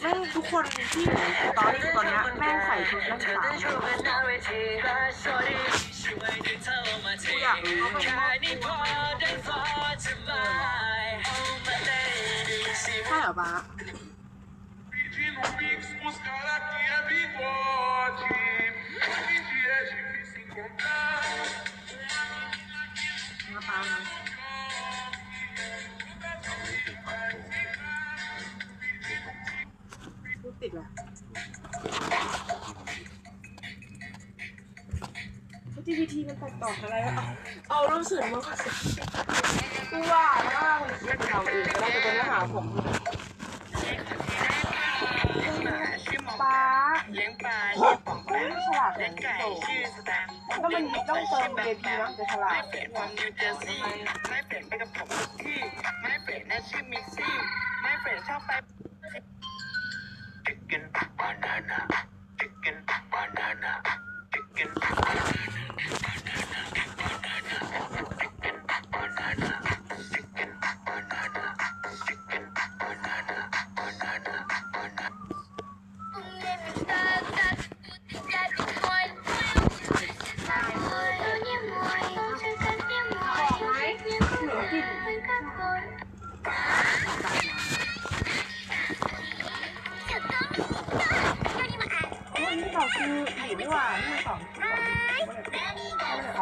แม่งทุกคนที่อยู่ในตอนนี้ตอนเนี้ยแม่งใส่ชุดนักศึกษากูอยากรู้ว่าเป็นใช่เหรอปะ รูปติดว่ะทีพีทีมันตัดต่ออะไรวะเอาเอารูปสื่อมากูว่าว่ามันเรียกเราเองเราจะเป็นเนื้อหาผมป้าเลี้ยงปลาไม่ฉลาดเหมือนโตชื่อสแตมป์ก็มันต้องเติมเบบีนะจะฉลาดไม่เปลี่ยนความนิวเจอร์ซีย์ไม่เปลี่ยนไปกับผมที่ไม่เปลี่ยนนะชื่อมี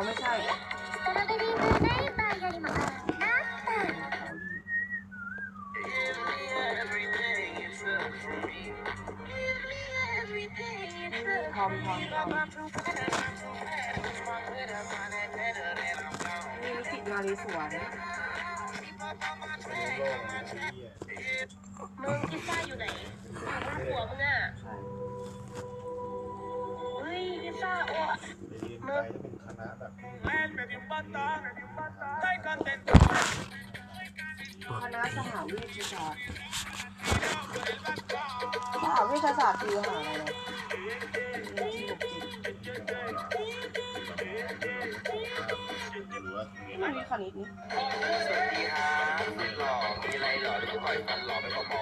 เขาไม่ใช่ทอมทอมทอมนี่สินารีสวนมึงพิซซ่าอยู่ไหน แบบคณะสหวิทยาศาสตร์สหวิทยาศาสตร์คือมหาอะไรนะหรือว่าที่มันมีคณิตนี่สวัสดีครับหล่อมีอะไรหล่อหรือปล่อยฟันหล่อไปขอหมอ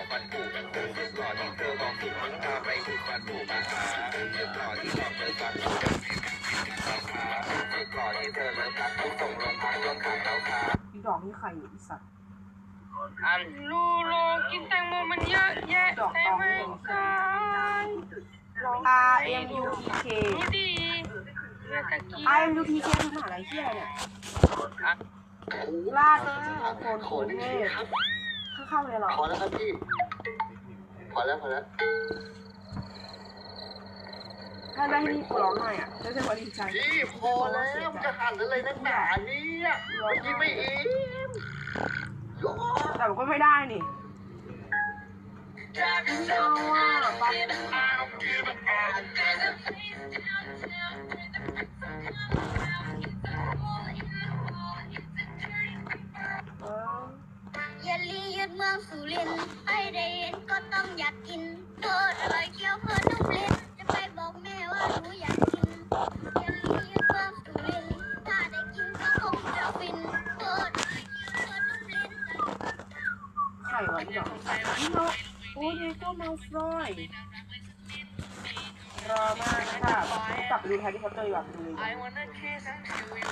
ที่เธอเลิกรักต้องส่งโรงพักโดนขังแล้วครับอีดอกนี่ใครอยู่อีสัตว์อันลูโลกินแตงโมมันเยอะแยะดอกใช่ตองไหมนี่กัน R M U T K ดูดีเมื่อตะกี้ R M U T K คือมหาลัยที่อะไรเนี่ยลาดโคนโคนเทพข้างๆเลยเหรอ พอแล้วครับพี่ พอแล้วพอแล้ว ถ้าได้ให้นี่กูร้องหน่อยอะจะจะพอดีใจพี่พอแล้วจะหันอะไรนักหนาเนี่ยพี่ไม่อินแต่มันก็ไม่ได้นี่ไม่เอาอะปะเอออย่าลียึดเมืองสุรินทร์ให้ได้เห็นก็ต้องอยากกินโทษอร่อยเคี้ยวเพลินนุ่มลิ้นจะไป บอกแม่ว่าหนูอยากกินอย่าลียึดเมืองสุรินทร์ถ้าได้กินก็คงจะฟินโทษอร่อยเคี้ยวเพลินนุ่มลิ้นไข่หวานหยองนี่เราโอ้ยเดโก้มาฟรอยรอมากค่ะกลับไปดูแฮร์รี่พอตเตอร์ดีกว่าดูเลยแฮ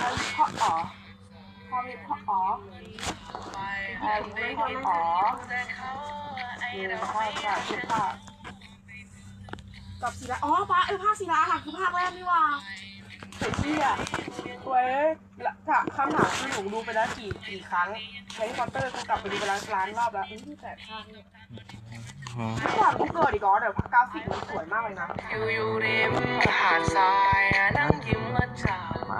ร์รี่พอตอ๋อแฮร์รี่พอตอ๋อแฮร์รี่พอตอ๋อเออภาคจากทุกภาค กับศิลา อ๋อภาคเออภาคศิลาค่ะคือภาคแรกนี่ว่าเสร็จที่อะเว้ยละค่ะคำถามคือหนูดูไปแล้วกี่กี่ครั้งแฮร์รี่พอตเตอร์กูกลับไปดูไปแล้วล้านรอบแล้วอุ้ยแต่ภาคเนี่ยก่อนกูเกิดอีกอ๋อเดี๋ยวกราฟิกมันสวยมากเลยนะอยู่อยู่ริมหาดทรายนั่งยิ้มมาจากไป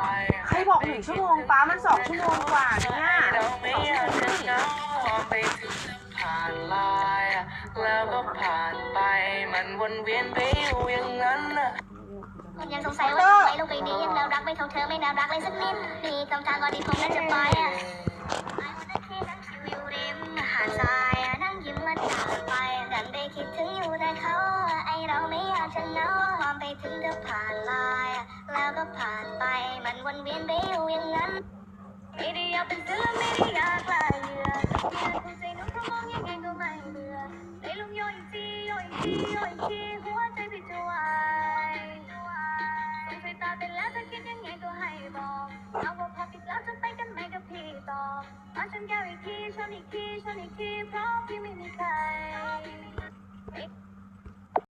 ใครบอกหนึ่งชั่วโมงป้ามันสองชั่วโมงกว่าเนี่ยเราไม่อยากจะเหงาไปถึงผ่านลาย แล้วก็ผ่านไป มันวนเวียนไปอยู่อย่างนั้นน่ะมันยังสงสัยว่าทำไมโลกใบนี้ยังน่ารักไม่เท่าเธอไม่น่ารักเลยสักนิดมีคำทางก่อนที่ผมนั้นจะไปอะไอ้วันนั้นที่นั่งชิวอยู่ริมหาดทรายนั่งยิ้มมาจากไปดันไปคิดถึงอยู่แต่เขาไอเราไม่อยากจะเหงาความไปถึงเธอผ่านลายแล้วก็ผ่านไป มันวนเวียนไปอยู่อย่างนั้นไม่ได้อยากเป็นเสือไม่ได้อยากลายเหยื่อ